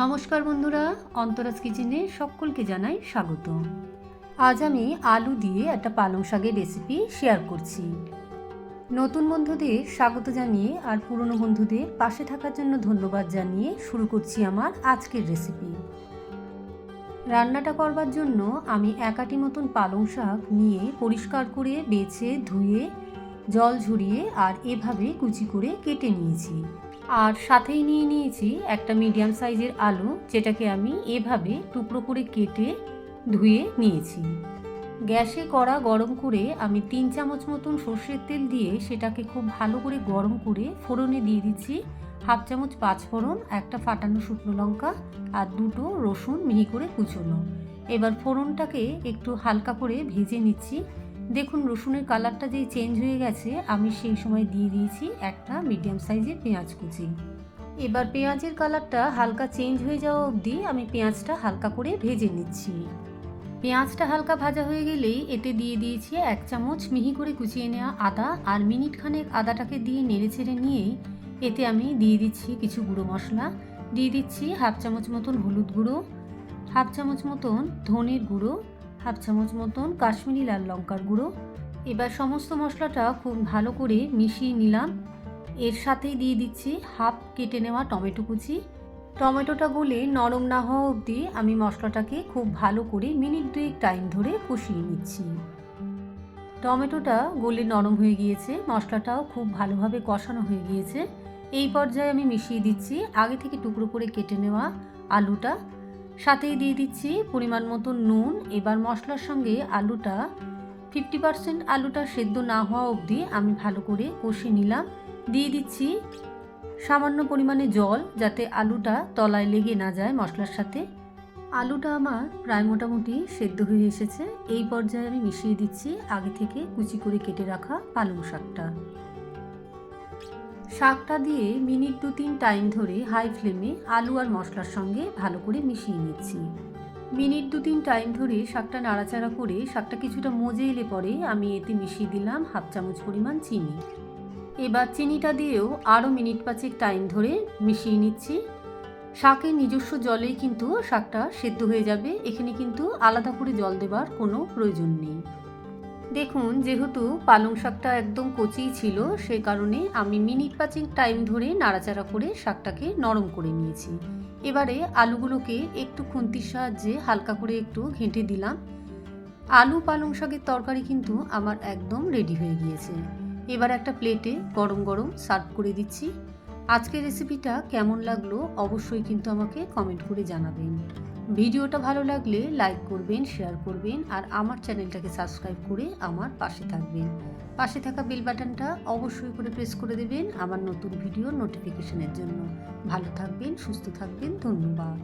নমস্কার বন্ধুরা, অন্তরাজ কিচেনে সকলকে জানাই স্বাগত আজ আমি আলু দিয়ে একটা পালং শাকের রেসিপি শেয়ার করছি। নতুন বন্ধুদের স্বাগত জানিয়ে আর পুরনো বন্ধুদের পাশে থাকার জন্য ধন্যবাদ জানিয়ে শুরু করছি আমার আজকের রেসিপি রান্নাটা করবার জন্য আমি একাটি মতন পালং শাক নিয়ে পরিষ্কার করে বেছে ধুয়ে, জল ঝরিয়ে আর এভাবে কুচি করে কেটে নিয়েছি। আর সাথেই নিয়ে নিয়েছি একটা মিডিয়াম সাইজের আলু, যেটাকে আমি এভাবে টুকরো করে কেটে ধুয়ে নিয়েছি। গ্যাসে কড়া গরম করে আমি তিন চামচ মতন সর্ষের তেল দিয়ে সেটাকে খুব ভালো করে গরম করে ফোড়নে দিয়ে দিচ্ছি। হাফ চামচ পাঁচ ফোড়ন একটা ফাটানো শুকনো লঙ্কা আর দুটো রসুন মিহি করে কুচোনো। এবার ফোড়নটাকে একটু হালকা করে ভেজে নিচ্ছি। দেখুন, রসুনের কালারটা যেই চেঞ্জ হয়ে গেছে, আমি সেই সময় দিয়ে দিয়েছি একটা মিডিয়াম সাইজের পেঁয়াজ কুচি। এবার পেঁয়াজের কালারটা হালকা চেঞ্জ হয়ে যাওয়া অবধি আমি পেঁয়াজটা হালকা করে ভেজে নিচ্ছি। পেঁয়াজটা হালকা ভাজা হয়ে গেলেই এতে দিয়ে দিয়েছি এক চামচ মিহি করে কুচিয়ে নেওয়া আদা আর মিনিট খানেক আদাটাকে দিয়ে নেড়ে ছেড়ে নিয়েই এতে আমি দিয়ে দিচ্ছি কিছু গুঁড়ো মশলা। দিয়ে দিচ্ছি হাফ চামচ মতন হলুদ গুঁড়ো, হাফ চামচ মতন ধনের গুঁড়ো হাফ চামচ মতন কাশ্মীরি লাল লঙ্কার গুঁড়ো। এবার সমস্ত মশলাটা খুব ভালো করে মিশিয়ে নিলাম। এর সাথেই দিয়ে দিচ্ছি হাফ কেটে নেওয়া টমেটো কুচি। টমেটোটা গলে নরম না হওয়া অবধি আমি মশলাটাকে খুব ভালো করে মিনিট দুয়েক টাইম ধরে কষিয়ে নিচ্ছি। টমেটোটা গলে নরম হয়ে গিয়েছে, মশলাটাও খুব ভালোভাবে কষানো হয়ে গিয়েছে। এই পর্যায়ে আমি মিশিয়ে দিচ্ছি আগে থেকে টুকরো করে কেটে নেওয়া আলুটা। সাথেই দিয়ে দিচ্ছি পরিমাণ মতো নুন, এবার মশলার সঙ্গে আলুটা ফিফটি পার্সেন্ট আলুটা সেদ্ধ না হওয়া অবধি আমি ভালো করে কষে নিলাম। দিয়ে দিচ্ছি সামান্য পরিমাণে জল যাতে আলুটা তলায় লেগে না যায় মশলার সাথে। আলুটা আমার প্রায় মোটামুটি সেদ্ধ হয়ে এসেছে। এই পর্যায়ে আমি মিশিয়ে দিচ্ছি আগে থেকে কুচি করে কেটে রাখা পালং শাকটা। শাকটা দিয়ে মিনিট দু তিন টাইম ধরে হাই ফ্লেমে আলু আর মশলার সঙ্গে ভালো করে মিশিয়ে নিচ্ছি। মিনিট দু তিন টাইম ধরে শাকটা নাড়াচাড়া করে শাকটা কিছুটা মজে এলে পরে আমি এতে মিশিয়ে দিলাম হাফ চামচ পরিমাণ চিনি। এবার চিনিটা দিয়েও আরও মিনিট পাঁচেক টাইম ধরে মিশিয়ে নিচ্ছি। শাকের নিজস্ব জলেই কিন্তু শাকটা সেদ্ধ হয়ে যাবে, এখানে কিন্তু আলাদা করে জল দেবার কোনো প্রয়োজন নেই। দেখুন, যেহেতু পালং শাকটা একদম কচিই ছিল সেই কারণে আমি মিনিট পাঁচেক টাইম ধরে নাড়াচাড়া করে শাকটাকে নরম করে নিয়েছি। এবারে আলুগুলোকে একটু খুন্তির সাহায্যে হালকা করে একটু ঘেঁটে দিলাম। আলু পালং শাকের তরকারি কিন্তু আমার একদম রেডি হয়ে গিয়েছে। এবার একটা প্লেটে গরম গরম সার্ভ করে দিচ্ছি। আজকের রেসিপিটা কেমন লাগল অবশ্যই কিন্তু আমাকে কমেন্ট করে জানাবেন। ভিডিওটা ভালো লাগলে লাইক করবেন, শেয়ার করবেন আর আমার চ্যানেলটাকে সাবস্ক্রাইব করে আমার পাশে থাকবেন। পাশে থাকা বেল বাটনটা অবশ্যই করে প্রেস করে দেবেন আমার নতুন ভিডিও নোটিফিকেশনের জন্য। ভালো থাকবেন, সুস্থ থাকবেন, ধন্যবাদ।